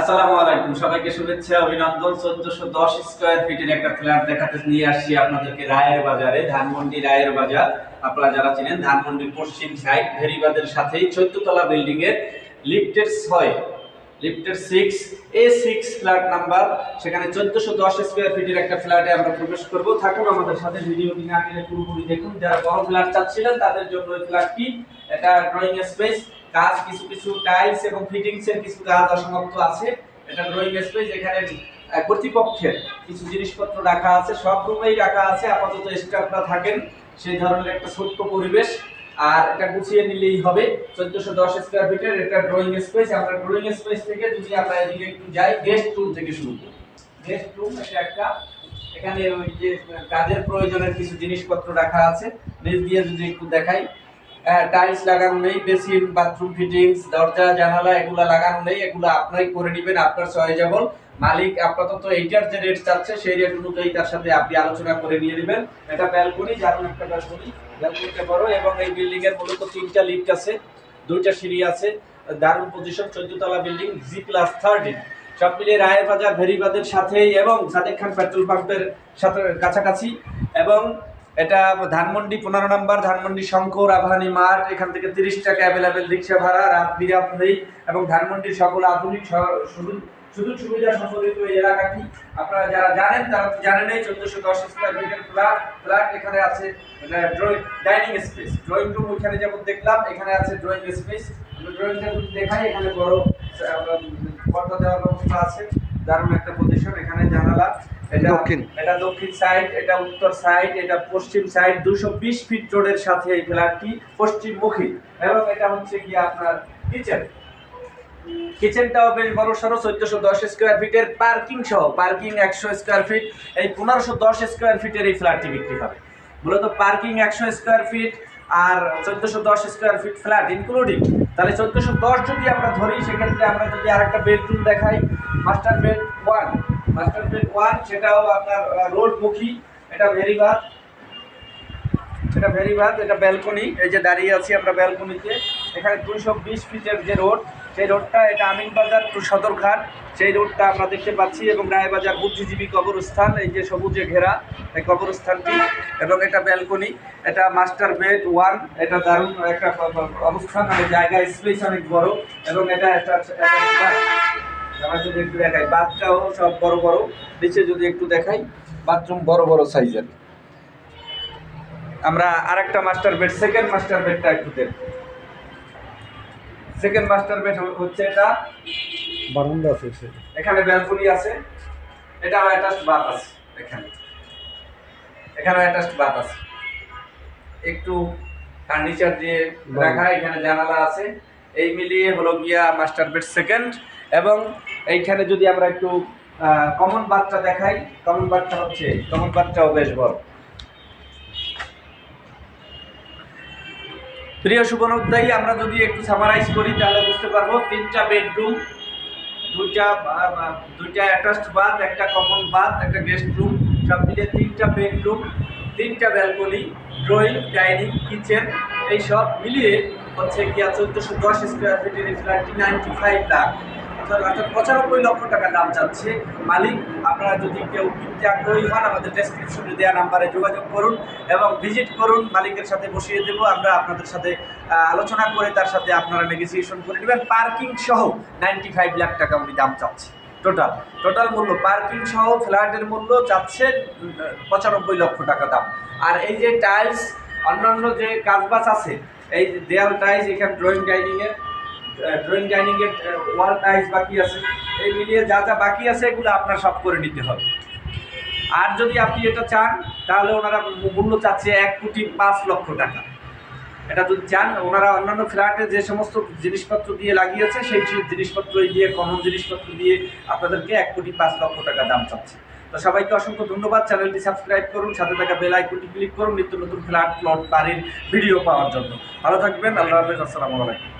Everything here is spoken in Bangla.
আসসালামু আলাইকুম। সবাইকে শুভেচ্ছা, অভিনন্দন। চোদ্দশো দশ স্কোয়ার ফিটের একটা ফ্ল্যাট দেখাতে নিয়ে আসছি আপনাদেরকে রায়ের বাজারে, ধানমন্ডি রায়ের বাজার। আপনারা যারা চিনেন ধানমন্ডির পশ্চিম সাইড ভেরিবাদের সাথেই চোদ্দতলা বিল্ডিং এর লিফটের ছয়, লিফটের six A six flat number সেখানে চোদ্দশো দশ স্কোয়ার ফিটের একটা ফ্ল্যাটে আমরা প্রবেশ করব। থাকুন আমাদের সাথে ভিডিওটি না পুরোপুরি দেখুন। যারা বড় ফ্ল্যাট চাচ্ছিলেন, তাদের জন্য এই ফ্ল্যাটটি এটা ড্রয়িং স্পেস কাজ কিছু কিছু টাইলস এবং ফিটিংস এর কিছু কাজ অসমাপ্ত আছে। এটা ড্রয়িং স্পেস এখানে কর্তৃপক্ষের কিছু জিনিসপত্র রাখা আছে। সব রুমেই রাখা আছে। আপাতত স্টাফরা থাকেন। সেই ধরনের একটা ছোট্ট পরিবেশ। আর এটা গুছিয়ে নিলেই হবে। চোদ্দশো দশ স্কোয়ার ফিটের এটা ড্রয়িং স্পেস আমরা ড্রয়িং স্পেস থেকে যদি আমরা এদিকে একটু যাই গেস্ট রুম থেকে শুরু করি। গেস্ট রুম এটা একটা। এখানে ওই যে কাজের প্রয়োজনের কিছু জিনিসপত্র রাখা আছে। নিচ দিয়ে যদি একটু দেখাই টাইলস লাগানো নেই বেসিন বাথরুম ফিটিংস দরজা, জানালা, এগুলা লাগানো নেই, এগুলো আপনাই করে নেবেন, আপনার সহজেবল। মালিক আপাতত এইটার যে রেট চাচ্ছে, সেই রেট অনুযায়ী তার সাথে আপনি আলোচনা করে নিয়ে নেবেন। এটা ব্যালকনি দারুণ একটা ব্যালকনি ব্যালকনিটা বড় এবং এই বিল্ডিং এর মূলত তিনটা লিফট আছে, দুইটা সিঁড়ি আছে, দারুণ পজিশন চোদ্দ তলা বিল্ডিং জি প্লাস থার্টিন সব মিলিয়ে রায়ের বাজার, ভেরিবাদের সাথেই এবং সাদেক খান পেট্রোল পাম্পের সাথে কাছাকাছি এবং এটা ধানমন্ডি পনেরো নম্বর, ধানমন্ডি শঙ্কর আভানি মাঠ, এখান থেকে তিরিশ টাকা অ্যাভেলেবেল রিক্সা ভাড়া, রাত বিরাপ নেই এবং ধানমন্ডির সকল আধুনিক সুযোগ সুবিধা সম্পর্কিত এই এলাকাটি আপনারা যারা জানেন, তারা তো জানেনই চোদ্দশো দশ স্কোয়ার ফিটের ফ্ল্যাট ফ্ল্যাট এখানে আছে drawing dining space drawing room ওইখানে যেমন দেখলাম, এখানে আছে ড্রয়িং স্পেস ড্রয়িংটা যদি দেখাই, এখানে বড় পর্দা দেওয়ার ব্যবস্থা আছে, দারুণ একটা পজিশন এখানে জানালা দক্ষিণ। এটা দক্ষিণ সাইড এটা উত্তর সাইড এটা পশ্চিম সাইড দুশো বিশ ফিট রোডের সাথে এই ফ্ল্যাটটি পশ্চিমমুখী। এবং এটা হচ্ছে গিয়ে আপনার কিচেন কিচেনটাও বেশ বড় সড়ো চোদ্দশো দশ স্কোয়ার ফিটের পার্কিং সহ। পার্কিং একশো স্কোয়ার ফিট এই পনেরোশো দশ স্কোয়ার ফিটের এই ফ্ল্যাটটি বিক্রি হবে। মূলত পার্কিং একশো স্কোয়ার ফিট আর চোদ্দশো দশ স্কোয়ার ফিট ফ্ল্যাট ইনক্লুডিং তাহলে চোদ্দশো দশ যদি আমরা ধরি সেক্ষেত্রে আমরা যদি আরেকটা বেডরুম দেখাই master bed one master bed one সেটাও আপনার রোডমুখী, এটা ভেরিবাদ এটা ভেরিবাদ এটা ব্যালকনি এই যে দাঁড়িয়ে আছি আমরা ব্যালকনিতে এখানে দুইশো বিশ ফিটের যে রোড, সেই রোডটা এটা আমিনবাজার টু সদরঘাট, সেই রোডটা আমরা দেখতে পাচ্ছি এবং রায়বাজার বুদ্ধিজীবী কবরস্থান, এই যে সবুজে ঘেরা এই কবরস্থানটি এবং এটা ব্যালকনি এটা মাস্টার বেড ওয়ান এটা দারুণ একটা অবস্থান মানে জায়গা স্পেস অনেক বড় এবং এটা একটা আমরা যদি একটু দেখাই বাথটাও সব বড় বড় নিচে যদি একটু দেখাই বাথরুম বড় বড় সাইজের। আমরা আরেকটা মাস্টার বেড সেকেন্ড মাস্টার বেডটা একটু দেখব। সেকেন্ড মাস্টার বেড হচ্ছে এটা। বারান্দা আছে এখানে ব্যালকনি আছে। এটা অ্যাটাচড বাথ আছে এখানে। এখানে অ্যাটাচড বাথ আছে। একটু ফার্নিচার দিয়ে রাখা এখানে জানালা আছে। এই মিলিয়ে হলো গিয়া মাস্টার বেড সেকেন্ড এবং এইখানে যদি আমরা একটু কমন বাথটা দেখাই কমন বাথটা হচ্ছে কমন বাথটাও বেশ বড়। প্রিয় শুভনোদ্দায়ী আমরা যদি একটু সামারাইজ করি, তাহলে বুঝতে পারব তিনটা বেডরুম দুইটা দুইটা অ্যাটাচড বাথ একটা কমন বাথ একটা গেস্ট রুম সব মিলিয়ে তিনটা বেডরুম তিনটা ব্যালকনি ড্রয়িং ডাইনিং কিচেন এই সব মিলিয়ে হচ্ছে গিয়া চোদ্দোশো দশ স্কোয়ার ফিটের ফ্ল্যাটটি নাইনটি ফাইভ লাখ অর্থাৎ পঁচানব্বই লক্ষ টাকা দাম চাচ্ছে মালিক। আপনারা যদি কেউ কিনতে আগ্রহী হন, আমাদের ডেসক্রিপশনে দেওয়া নাম্বারে যোগাযোগ করুন এবং ভিজিট করুন। মালিকের সাথে বসিয়ে দেবো। আমরা আপনাদের সাথে আলোচনা করে তার সাথে আপনারা নেগোসিয়েশন করে নেবেন। পার্কিং সহ নাইনটি ফাইভ লাখ টাকা উনি দাম চাচ্ছে। টোটাল টোটাল মূল্য পার্কিং সহ ফ্ল্যাটের মূল্য চাচ্ছে পঁচানব্বই লক্ষ টাকা দাম। আর এই যে টাইলস অন্যান্য যে কাজবাজ আছে এই দেয়াল টাইলস এখানে ড্রয়িং ডাইনিংয়ের ড্রয়িং ডাইনিং এর ওয়াল টাইলস বাকি আছে। এই মিলিয়ে যা যা বাকি আছে, এগুলো আপনার সব করে নিতে হবে। আর যদি আপনি এটা চান, তাহলে ওনারা মূল্য চাচ্ছে এক কোটি পাঁচ লক্ষ টাকা। এটা যদি চান, ওনারা অন্যান্য ফ্ল্যাটে যে সমস্ত জিনিসপত্র দিয়ে লাগিয়েছে, সেই জিনিসপত্র দিয়ে কমন জিনিসপত্র দিয়ে আপনাদেরকে এক কোটি পাঁচ লক্ষ টাকা দাম চাচ্ছে। তো সবাইকে অসংখ্য ধন্যবাদ। চ্যানেলটি সাবস্ক্রাইব করুন, সাথে থাকা বেল আইকনটি ক্লিক করুন, নিত্য নতুন ফ্ল্যাট প্লট বাড়ির ভিডিও পাওয়ার জন্য। ভালো থাকবেন, আল্লাহ হাফেজ, আসসালামু আলাইকুম।